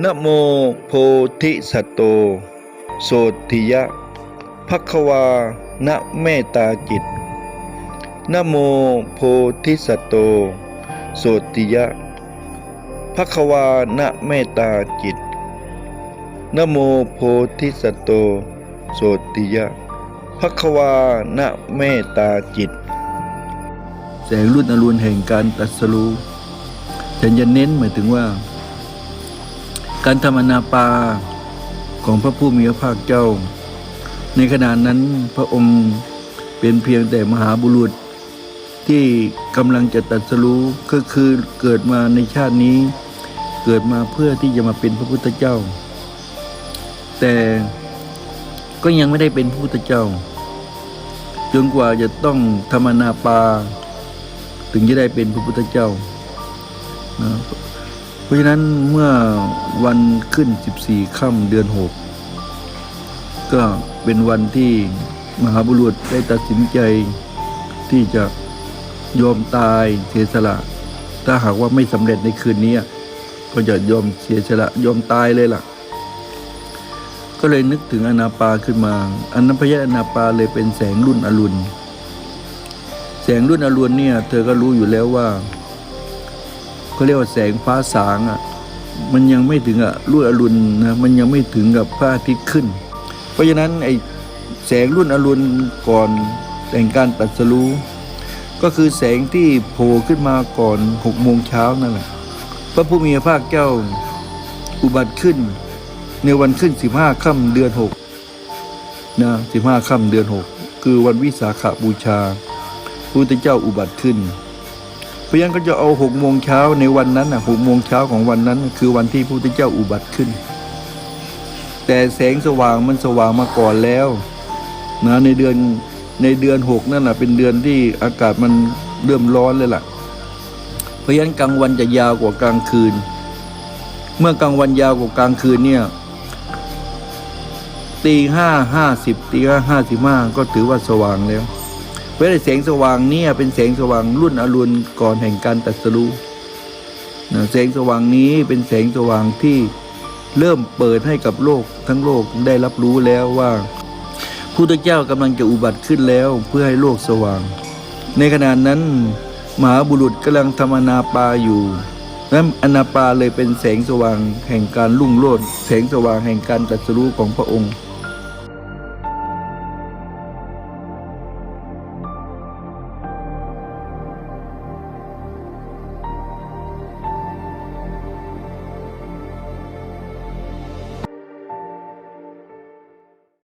นโมโพธิสัตโต โสติยะภควานะเมตตาจิตนโมโพธิสัตโต โสติยะภควานะเมตตาจิตนโมโพธิสัตโต โสติยะภควานะเมตตาจิต แสงรุ่นอรุณแห่งการตรัสรู้ฉันจะเน้นหมายถึงว่า การทำอนาปาของพระผู้มีพระภาคเจ้า ในขณะนั้นพระองค์เป็นเพียงแต่มหาบุรุษ ที่กำลังจะตรัสรู้ก็คือเกิดมาในชาตินี้ เกิดมาเพื่อที่จะมาเป็นพระพุทธเจ้า แต่ก็ยังไม่ได้เป็นพระพุทธเจ้าจนกว่าจะต้องทำอนาปา ถึงจะได้เป็นพระพุทธเจ้านะ ราะฉะนั้นเมื่อวันขึ้น 14 ค่ำเดือน 6 ก็เป็นวันที่มหาบุรุษได้ตัดสินใจที่จะยอมตายเสียสละ ถ้าหากว่าไม่สำเร็จในคืนนี้ ก็จะยอมเสียสละยอมตายเลยล่ะ ก็เลยนึกถึงอนาปาขึ้นมาอันนั้นพยะอนาปาเลยเป็นแสงรุ่นอรุณ แสงรุ่นอรุณเนี่ย เธอก็รู้อยู่แล้วว่า เขาเรียกว่าแสงฟ้าสางอะมันยังไม่ถึงอะรุ่นอรุณนะมันยังไม่ถึงกับพระอาทิตย์ขึ้น เพราะฉะนั้นไอ้แสงรุ่นอรุณก่อนแต่งการตรัสรู้ก็คือแสงที่โผล่ขึ้นมาก่อนหกโมงเช้านั่นแหละพระผู้มีพระภาคเจ้าอุบัติขึ้น ในวันขึ้นสิบห้าค่ำเดือนหกนะสิบห้าค่ำเดือนหกคือวันวิสาขบูชาพระพุทธเจ้าอุบัติขึ้น ราะฉะนั้นก็จะเอาหกโมงเช้าในวันนั้นนะหกโมงเช้าของวันนั้น คือวันที่พระพุทธเจ้าอุบัติขึ้น แต่แสงสว่างมันสว่างมาก่อนแล้วนะในเดือนในเดือนหกนั่นแหะเป็นเดือนที่อากาศมันเริ่มร้อนเลยล่ะ เพราะฉะนั้นกลางวันจะยาวกว่ากลางคืน เมื่อกลางวันยาวกว่ากลางคืนเนี่ยตีห้าห้าสิบตีห้าห้าสิบห้าก็ถือว่าสว่างแล้ว เพราะฉะนั้แสงสว่างเนี่ยเป็นแสงสว่างรุ่นอรุณก่อนแห่งการตรัสรู้แสงสว่างนี้เป็นแสงสว่างที่เริ่มเปิดให้กับโลกทั้งโลกได้รับรู้แล้วว่าพุทธเจ้ากำลังจะอุบัติขึ้นแล้วเพื่อให้โลกสว่าง ในขณะนั้น มหาบุรุษกำลังทำอนาปาอยู่นั้นอนาปาเลยเป็นแสงสว่างแห่งการลุ่งโลดแสงสว่างแห่งการตรัสรู้ของพระองค์